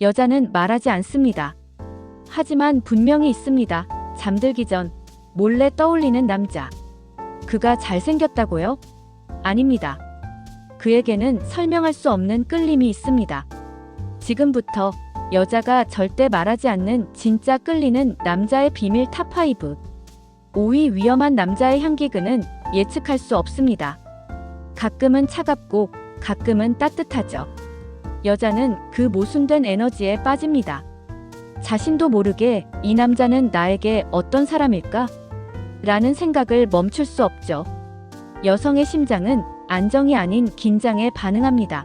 여자는 말하지 않습니다. 하지만 분명히 있습니다. 잠들기 전 몰래 떠올리는 남자. 그가 잘생겼다고요? 아닙니다. 그에게는 설명할 수 없는 끌림이 있습니다. 지금부터 여자가 절대 말하지 않는 진짜 끌리는 남자의 비밀 탑5. 5위 위험한 남자의 향기근은 예측할 수 없습니다. 가끔은 차갑고 가끔은 따뜻하죠. 여자는 그 모순된 에너지에 빠집니다. 자신도 모르게 이 남자는 나에게 어떤 사람일까? 라는 생각을 멈출 수 없죠. 여성의 심장은 안정이 아닌 긴장에 반응합니다.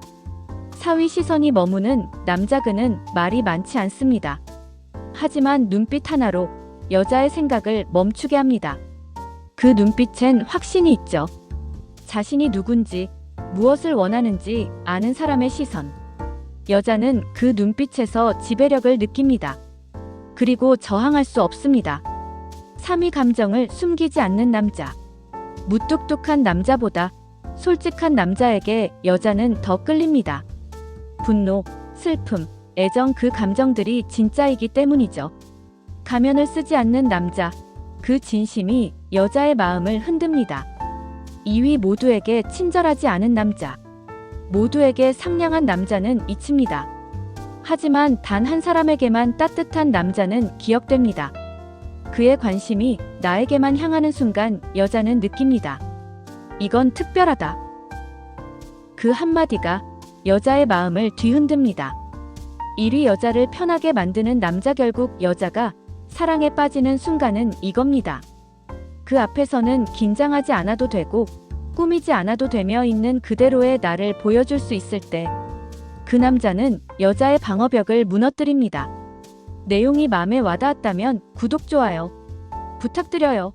사위 시선이 머무는 남자그는 말이 많지 않습니다. 하지만 눈빛 하나로 여자의 생각을 멈추게 합니다. 그 눈빛엔 확신이 있죠. 자신이 누군지, 무엇을 원하는지 아는 사람의 시선. 여자는 그 눈빛에서 지배력을 느낍니다. 그리고 저항할 수 없습니다. 3위 감정을 숨기지 않는 남자. 무뚝뚝한 남자보다 솔직한 남자에게 여자는 더 끌립니다. 분노, 슬픔, 애정 그 감정들이 진짜이기 때문이죠. 가면을 쓰지 않는 남자. 그 진심이 여자의 마음을 흔듭니다. 2위 모두에게 친절하지 않은 남자. 모두에게 상냥한 남자는 잊힙니다. 하지만 단 한 사람에게만 따뜻한 남자는 기억됩니다. 그의 관심이 나에게만 향하는 순간 여자는 느낍니다. 이건 특별하다. 그 한마디가 여자의 마음을 뒤흔듭니다. 1위 여자를 편하게 만드는 남자 결국 여자가 사랑에 빠지는 순간은 이겁니다. 그 앞에서는 긴장하지 않아도 되고 꾸미지 않아도 되며 있는 그대로의 나를 보여줄 수 있을 때 그 남자는 여자의 방어벽을 무너뜨립니다. 내용이 마음에 와닿았다면 구독, 좋아요 부탁드려요.